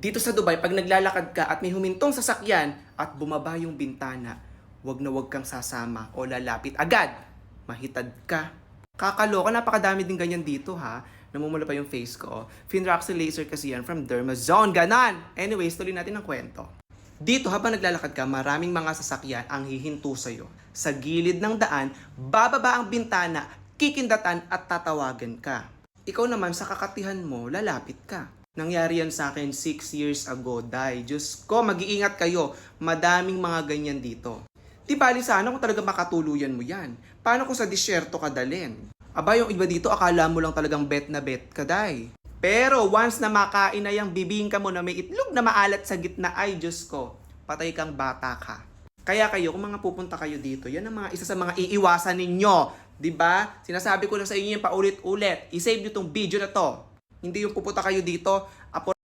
Dito sa Dubai, pag naglalakad ka at may humintong sasakyan at bumaba yung bintana, wag na wag kang sasama o lalapit agad. Mahitad ka. Kakaloka, napakadami din ganyan dito ha. Namumula pa yung face ko. Finroxy laser kasi yan from Dermazone. Ganon! Anyways, tuloy natin ang kwento. Dito habang naglalakad ka, maraming mga sasakyan ang hihinto sa'yo. Sa gilid ng daan, bababa ang bintana, kikindatan at tatawagan ka. Ikaw naman sa kakatihan mo, lalapit ka. Nangyari yan sa akin 6 years ago, Day. Diyos ko, mag-iingat kayo. Madaming mga ganyan dito. Di bali sana kung talaga makatuluyan mo yan. Paano kung sa disyerto ka dalin? Aba, yung iba dito, akala mo lang talagang bet na bet ka, Day. Pero once na makain na yung bibingka mo na may itlog na maalat sa gitna, ay Diyos ko, patay kang bata ka. Kaya kayo, kung mga pupunta kayo dito, yan ang mga isa sa mga iiwasan ninyo. ba? Sinasabi ko na sa inyo yung paulit-ulit. I-save nyo tong video na to. Hindi yung pupunta kayo dito, apo